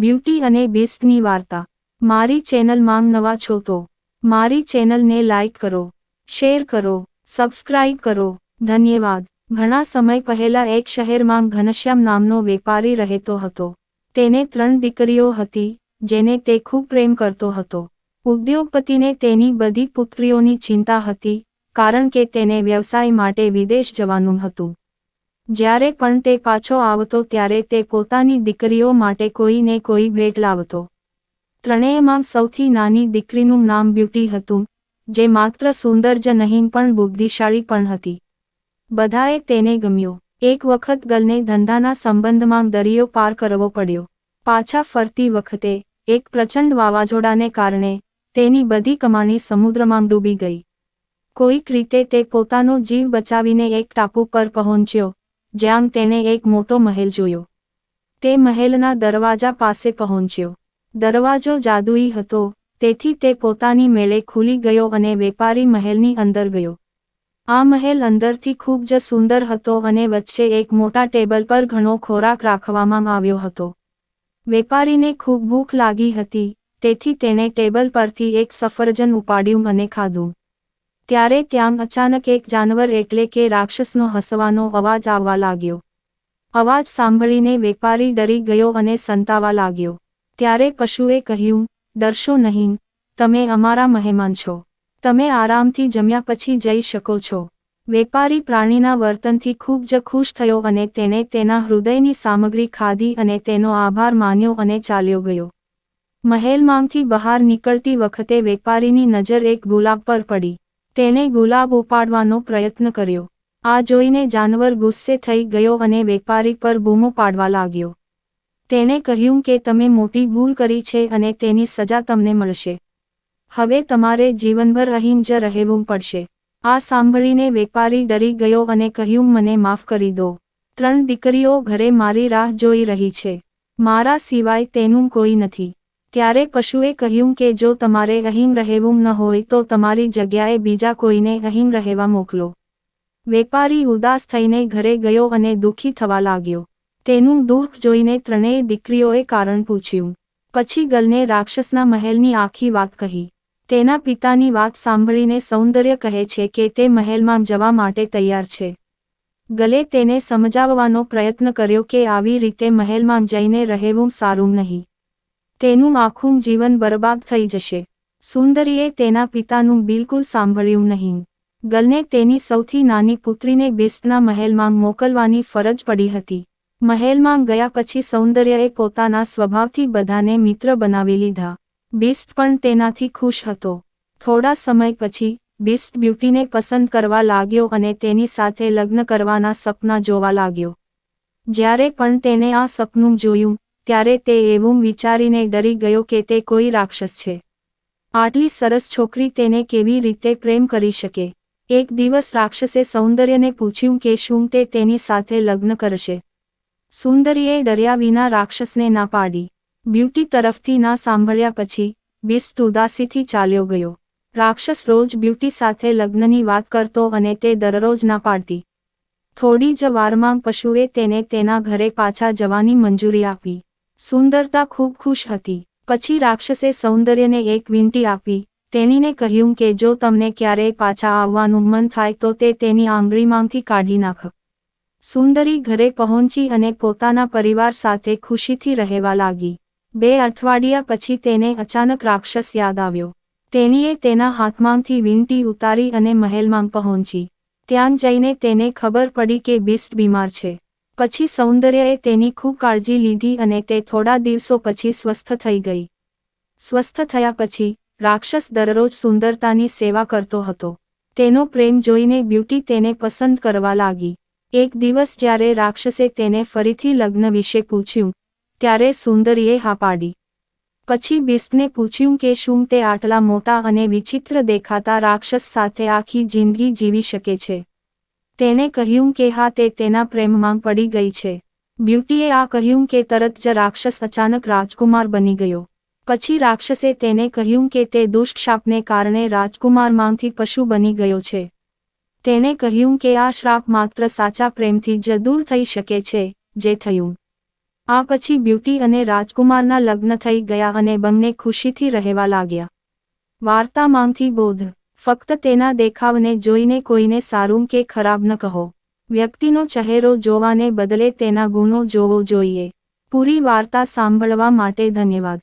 Beauty અને બેસ્ટની વાર્તા. મારી ચેનલમાં નવા છો તો મારી ચેનલને લાઇક કરો, શેર કરો, સબસ્ક્રાઇબ કરો. ધન્યવાદ. ઘણા સમય પહેલા એક શહેરમાં ઘનશ્યામ નામનો વેપારી રહેતો હતો. તેને ત્રણ દીકરીઓ હતી, જેને તે ખૂબ પ્રેમ કરતો હતો. ઉદ્યોગપતિને તેની બધી પુત્રીઓની ચિંતા હતી, કારણ કે તેને વ્યવસાય માટે વિદેશ જવાનું હતું. જ્યારે પણ તે પાછો આવતો ત્યારે તે પોતાની દીકરીઓ માટે કોઈને કોઈ ભેટ લાવતો. ત્રણેયમાં સૌથી નાની દીકરીનું નામ બ્યુટી હતું, જે માત્ર સુંદર જ નહીં પણ બુદ્ધિશાળી પણ હતી. બધાએ તેને ગમ્યો. એક વખત ગલને ધંધાના સંબંધમાં દરિયો પાર કરવો પડ્યો. પાછા ફરતી વખતે, એક પ્રચંડ વાવાઝોડાને કારણે, તેની બધી કમાણી સમુદ્રમાં ડૂબી ગઈ. કોઈક રીતે તે પોતાનો જીવ બચાવીને એક ટાપુ પર પહોંચ્યો. જ્યાં તેને એક મોટો મહેલ જોયો. તે મહેલના દરવાજા પાસે પહોંચ્યો. દરવાજો જાદુઈ હતો, તેથી તે પોતાની મેળે ખુલી ગયો અને વેપારી મહેલની અંદર ગયો. આ મહેલ અંદરથી ખૂબ જ સુંદર હતો અને વચ્ચે એક મોટા ટેબલ પર ઘણો ખોરાક રાખવામાં આવ્યો હતો. વેપારીને ખૂબ ભૂખ લાગી હતી, તેથી તેણે ટેબલ પરથી એક સફરજન ઉપાડ્યું અને ખાધું. ત્યારે ત્યાં અચાનક એક જાનવર એટલે કે રાક્ષસનો હસવાનો અવાજ આવવા લાગ્યો. અવાજ સાંભળીને વેપારી ડરી ગયો અને સંતાવા લાગ્યો. ત્યારે પશુએ કહ્યું, ડરશો નહીં, તમે અમારા મહેમાન છો. તમે આરામથી જમ્યા પછી જઈ શકો છો. વેપારી પ્રાણીના વર્તનથી ખૂબ જ ખુશ થયો અને તેણે તેના હૃદયની સામગ્રી ખાધી અને તેનો આભાર માન્યો અને ચાલ્યો ગયો. મહેલમાંથી બહાર નીકળતી વખતે વેપારીની નજર એક ગુલાબ પર પડી. તેણે ગુલાબ ઉપાડવાનો પ્રયત્ન કર્યો. આ જોઈને જાનવર ગુસ્સે થઈ ગયો અને વેપારી પર બૂમો પાડવા લાગ્યો. તેણે કહ્યું કે તમે મોટી ભૂલ કરી છે અને તેની સજા તમને મળશે. હવે તમારે જીવનભર અહીં જ રહેવું પડશે. આ સાંભળીને વેપારી ડરી ગયો અને કહ્યું, મને માફ કરી દો. ત્રણ દીકરીઓ ઘરે મારી રાહ જોઈ રહી છે. મારા સિવાય તેનું કોઈ નથી. ત્યારે પશુએ કહ્યું કે જો તમારે અહીં રહેવું ન હોય તો તમારી જગ્યાએ બીજા કોઈને અહીં રહેવા મોકલો. વેપારી ઉદાસ થઈને ઘરે ગયો અને દુઃખી થવા લાગ્યો. તેનું દુઃખ જોઈને ત્રણેય દીકરીઓએ કારણ પૂછ્યું. પછી ગલને રાક્ષસના મહેલની આખી વાત કહી. તેના પિતાની વાત સાંભળીને સૌંદર્ય કહે છે કે તે મહેલમાં જવા માટે તૈયાર છે. ગલે તેને સમજાવવાનો પ્રયત્ન કર્યો કે આવી રીતે મહેલમાં જઈને રહેવું સારું નહીં. તેનું આખું જીવન બરબાદ થઈ જશે. સુંદરીએ તેના પિતાનું બિલકુલ સાંભળ્યું નહીં. ગલને તેની સૌથી નાની પુત્રીને બેસ્ટના મહેલમાં મોકલવાની ફરજ પડી હતી. મહેલમાં ગયા પછી સૌંદર્યએ પોતાના સ્વભાવથી બધાને મિત્ર બનાવી લીધા. બિસ્ટ પણ તેનાથી ખુશ હતો. થોડા સમય પછી, બિસ્ટ બ્યુટીને પસંદ કરવા લાગ્યો અને તેની સાથે લગ્ન કરવાના સપના જોવા લાગ્યો. જ્યારે પણ તેને આ સપનું જોયું ત્યારે તે એવું વિચારીને ડરી ગયો કે તે કોઈ રાક્ષસ છે. આટલી સરસ છોકરી તેને કેવી રીતે પ્રેમ કરી શકે? એક દિવસ રાક્ષસે સૌંદર્યને પૂછ્યું કે શું તે તેની સાથે લગ્ન કરશે? સુંદરીએ ડર્યા વિના રાક્ષસને ના પાડી. બ્યુટી તરફથી ના સાંભળ્યા પછી, બિસ્ટ ઉદાસીથી ચાલ્યો ગયો. રાક્ષસ રોજ બ્યુટી સાથે લગ્નની વાત કરતો અને તે દરરોજ ના પાડતી. થોડી જ વારમાં પશુએ તેને તેના ઘરે પાછા જવાની મંજૂરી આપી. સુંદરતા ખૂબ ખુશ હતી. પછી રાક્ષસે સૌંદર્યને એક વીંટી આપી. તેણીને કહ્યું કે જો તમને ક્યારેય પાછા આવવાનું મન થાય તો તે તેની આંગળીમાંથી કાઢી નાખ. સુંદરી ઘરે પહોંચી અને પોતાના પરિવાર સાથે ખુશીથી રહેવા લાગી. બે અઠવાડિયા પછી તેને અચાનક રાક્ષસ યાદ આવ્યો. તેણીએ તેના હાથમાંથી વીંટી ઉતારી અને મહેલમાં પહોંચી. ત્યાં જઈને તેને ખબર પડી કે બિસ્ટ બીમાર છે. પછી સૌંદર્યએ તેની ખૂબ કાળજી લીધી અને તે થોડા દિવસો પછી સ્વસ્થ થઈ ગઈ. સ્વસ્થ થયા પછી, રાક્ષસ દરરોજ સુંદરતાની સેવા કરતો હતો. તેનો પ્રેમ જોઈને બ્યુટી તેને પસંદ કરવા લાગી. એક દિવસ જ્યારે રાક્ષસે તેને ફરીથી લગ્ન વિશે પૂછ્યું, ત્યારે સુંદરીએ હા પાડી. પછી બિસ્ટને પૂછ્યું કે શું તે આટલા મોટા અને વિચિત્ર દેખાતા રાક્ષસ સાથે આખી જિંદગી જીવી શકે છે? તેને કહ્યું કે હા, તે તેના પ્રેમમાં પડી ગઈ છે. બ્યુટીએ આ કહ્યું કે તરત જ રાક્ષસ અચાનક રાજકુમાર બની ગયો. પછી રાક્ષસે તેને કહ્યું કે તે દુષ્ટ શાપને કારણે રાજકુમારમાંથી પશુ બની ગયો છે. તેને કહ્યું કે આ શ્રાપ માત્ર સાચા પ્રેમથી જ દૂર થઈ શકે છે, જે થયું. આ પછી બ્યુટી અને રાજકુમારના લગ્ન થઈ ગયા અને બંને ખુશીથી રહેવા લાગ્યા. વાર્તામાંથી બોધ. ફક્ત તેના દેખાવને જોઈને કોઈને સારું કે ખરાબ ન કહો. વ્યક્તિનો ચહેરો જોવાને બદલે તેના ગુણો જોવો જોઈએ. પૂરી વાર્તા સાંભળવા માટે ધન્યવાદ.